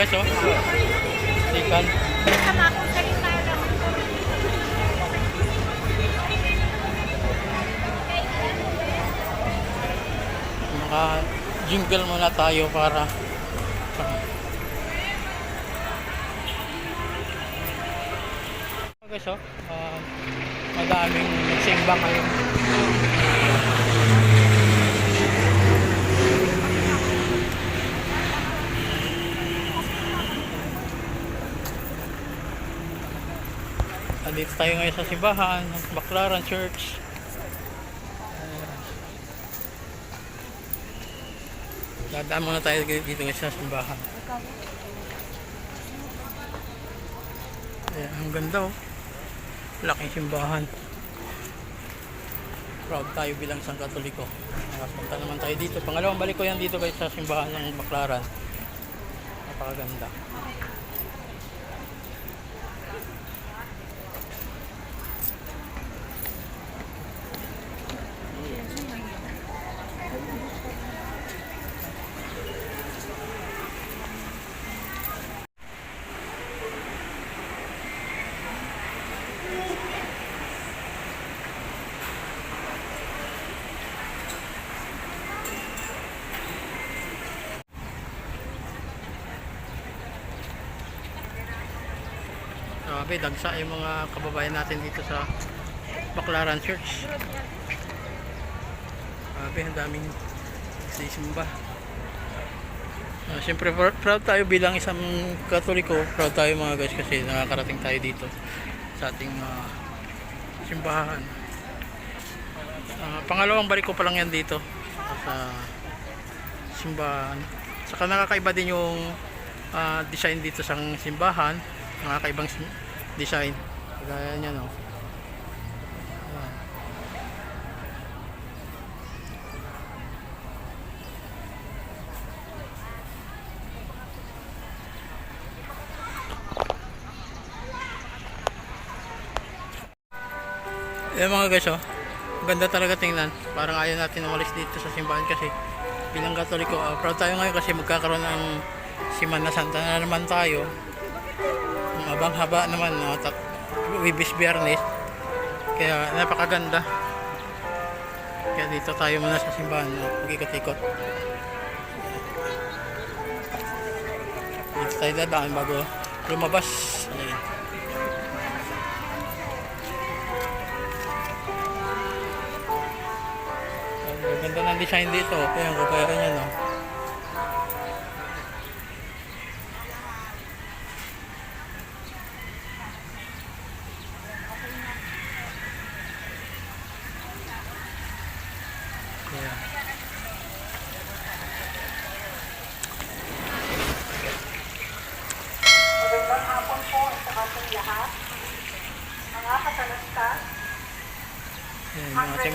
guys, oh. Sikan. Naka jingle muna tayo para guys, oh. ah, madaming nagsimba ngayon. Andito tayo ngayon sa simbahan ng Baclaran Church. Dadaan muna tayo dito ngayon sa simbahan. Ayan, ang ganda oh. Laking simbahan. Proud tayo bilang isang katoliko. Nakapunta naman tayo dito. Pangalawang balik ko yan dito guys sa simbahan ng Baclaran. Napakaganda. Grabe, dagsa yung mga kababayan natin dito sa Baclaran Church. Grabe, ang daming sisimba. Uh, Siyempre, pr- proud tayo bilang isang katoliko. Proud tayo mga guys kasi nakakarating tayo dito sa ating uh, simbahan. Ah, pangalawang balik ko pa lang yan dito sa simbahan. Saka nakakaiba din yung ah, design dito sa simbahan nakakaibang sim- design. Kagaya niya no? Ayan. Ayan mga guys oh. Ganda talaga tingnan. Parang ayaw natin umalis dito sa simbahan kasi bilang katoliko ah, proud tayo ngayon kasi magkakaroon ng Simana Santa na naman tayo Mabang haba naman, no? Tat Wibis Biyernes. Kaya napakaganda. Kaya dito tayo muna sa simbahan, no? Mag-ikot-ikot. Dito tayo dadaan bago lumabas. Ayan. Ang ganda ng design dito. Kaya kagaya niya, no? Lahat. Mga katalasta, Ayan, ang ating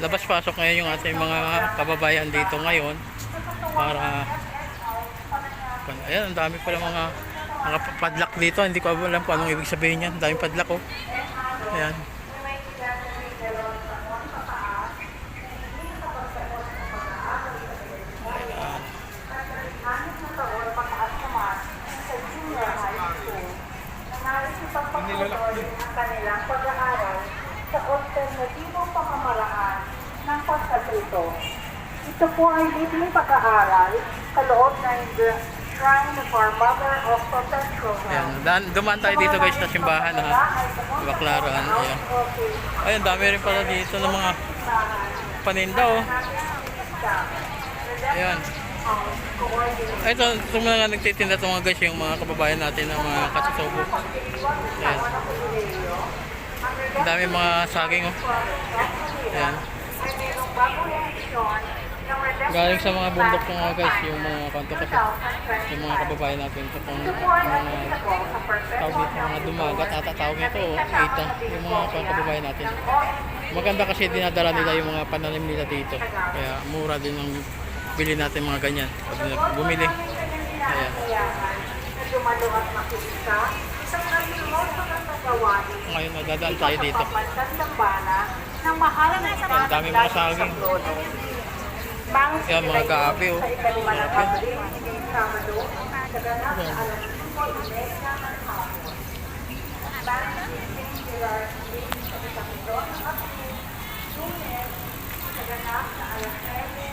labas-pasok ngayon yung ating mga kababayan dito ngayon para ayan ang dami pala mga mga padlock dito. Hindi ko alam kung anong ibig sabihin yan ang daming padlock oh. Ayan. anim na taon pataas naman sa junior high school na nais ipagpapatuloy ang kanilang pag-aaral sa alternatibong pamamaraan ng pagkatrito. Ito po ay libreng pag-aaral sa loob ng The Shrine of Our Mother of Perpetual ayan. Dan, dumaan tayo dito guys sa simbahan ha? Baklaran ayan. Ayun dami rin pala dito ng mga paninda oh. Ayan. Ito, ito mga nagtitinda ito mga guys yung mga kababayan natin ng mga kasusubo. Ayan ang dami mga saging oh. Ayan. Galing sa mga bundok ng mga guys yung mga kanto kasi yung mga kababayan natin ito pong mga tawag dito mga dumagat at tawag nito oh, yung mga kababayan natin. Maganda kasi dinadala nila yung mga pananim nila dito. Kaya mura din ang bili natin mga ganyan. Pag bumili. Ayan. Dumalo at makikita ngayon nadadaan tayo dito Ang dami mga saging. Mang Yan, mga gabi, oh. Sa ikalima ng Abril, ngayong Sabado, sa ganap na alas 5.30 ng hapon. Mang St. Gerard Lane sa Isamdo ng Abril, Lunes, sa ganap na alas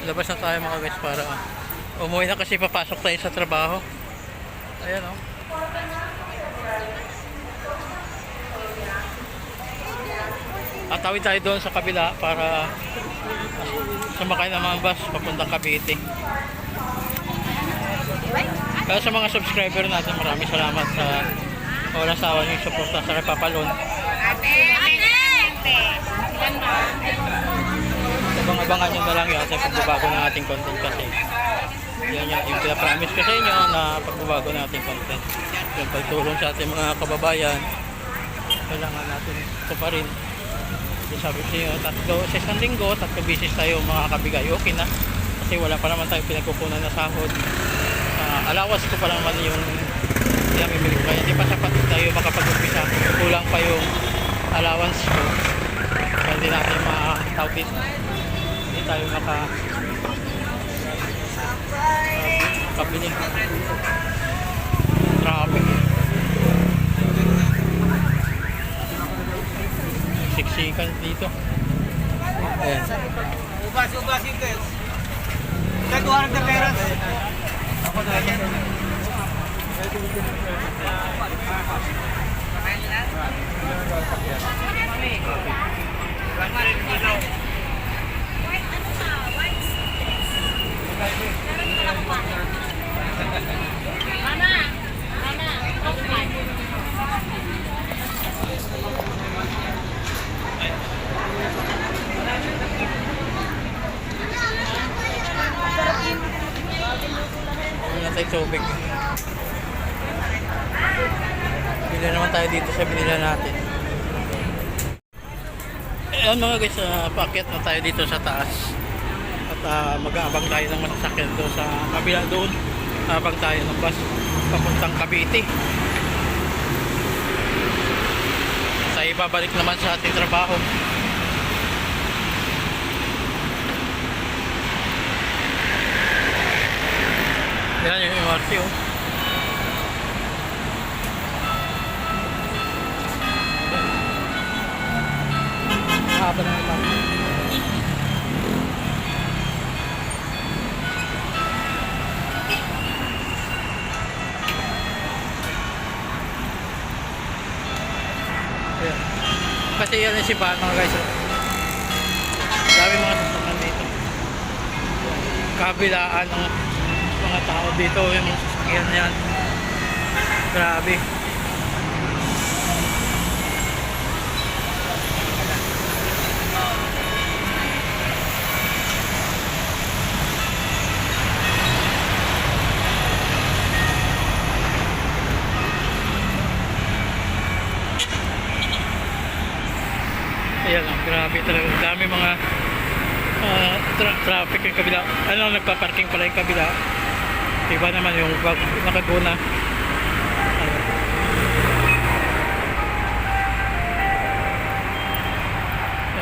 9 Labas na tayo mga guys para ah, umuwi na kasi papasok tayo sa trabaho. Ayan oh. Atawid tayo doon sa kabila para sumakay ng mga bus papuntang Cavite. Kaya sa mga subscriber natin, maraming salamat sa walang sawa niyong suporta sa Repapalon. Abang-abangan nyo na lang yung ating pagbabago ng ating content kasi yan yung, yung pinapromise ko sa inyo na pagbabago ng ating content. Yung pagtulong sa ating mga kababayan, kailangan natin ito pa rin. Yung sabi ko sa inyo, tatlo, sa isang linggo, tatlo bisis tayo makakabigay. Okay na. Kasi wala pa naman tayo pinagkukunan na sahod. Ah, allowance ko pa naman yung pinamimili ko. Hindi pa sapat tayo makapag-umpisa. Kulang pa yung allowance ko. Kaya hindi natin makatawid. Hindi tayo maka kabili. Traffic. Siksikan dito. Ayan. Ubas, ubas yung guys. Nagawa ng pera. Ako na yan. Wala tayo tubig. Bili naman tayo dito sa binila natin. Ayan mga guys, uh, paakyat na tayo dito sa taas. At ah, mag-aabang tayo ng masasakyan doon sa kabila doon. Abang tayo ng bus papuntang Cavite. Tayo babalik naman sa ating trabaho. Yan yung MRT oh. Kasi yan simbahan mga guys. Dami mga sasakyan dito. Kabilaan ng mga tao dito yung sasakyan yan. Grabe. Ayan lang, grabe dami mga ah, tra- traffic yung kabila. Ano, nagpa-parking pala yung kabila. Iba naman yung nakaguna.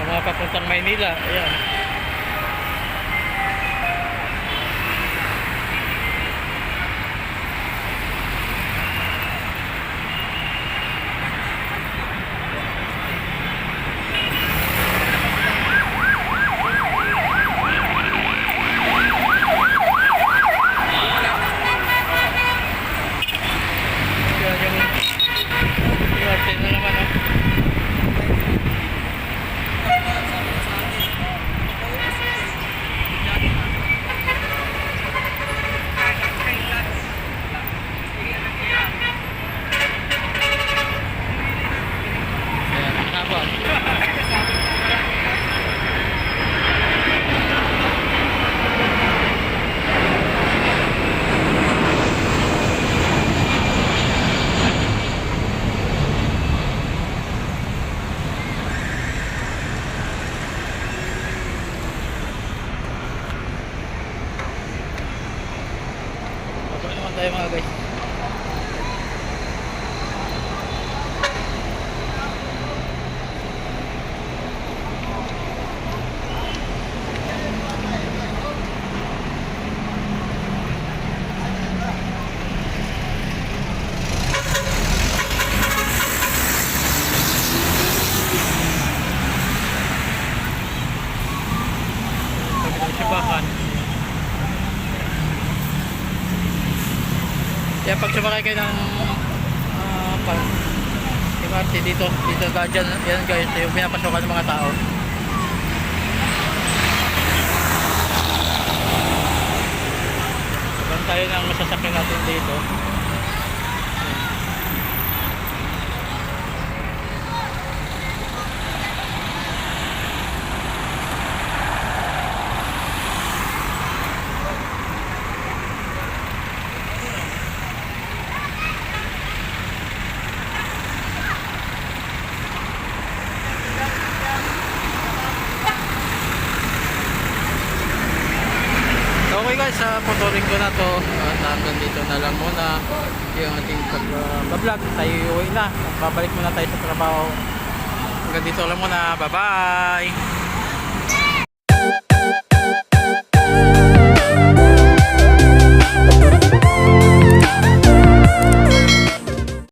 Mga papuntang Maynila. Ayan. Kaya ganun. Yung arte na naman oh. Ayan, haba. Baba naman tayo mga guys. Kaya pag sumakay kayo ng uh, pag MRT dito, dito ka dyan, yan guys, yung pinapasokan ng mga tao. Habang tayo ng masasakyan natin dito. Okay guys, sa photoring ko na to at hanggang dito na lang muna yung ating pag-vlog. tayo uwi na. Babalik muna tayo sa trabaho. Hanggang dito lang muna. Bye-bye!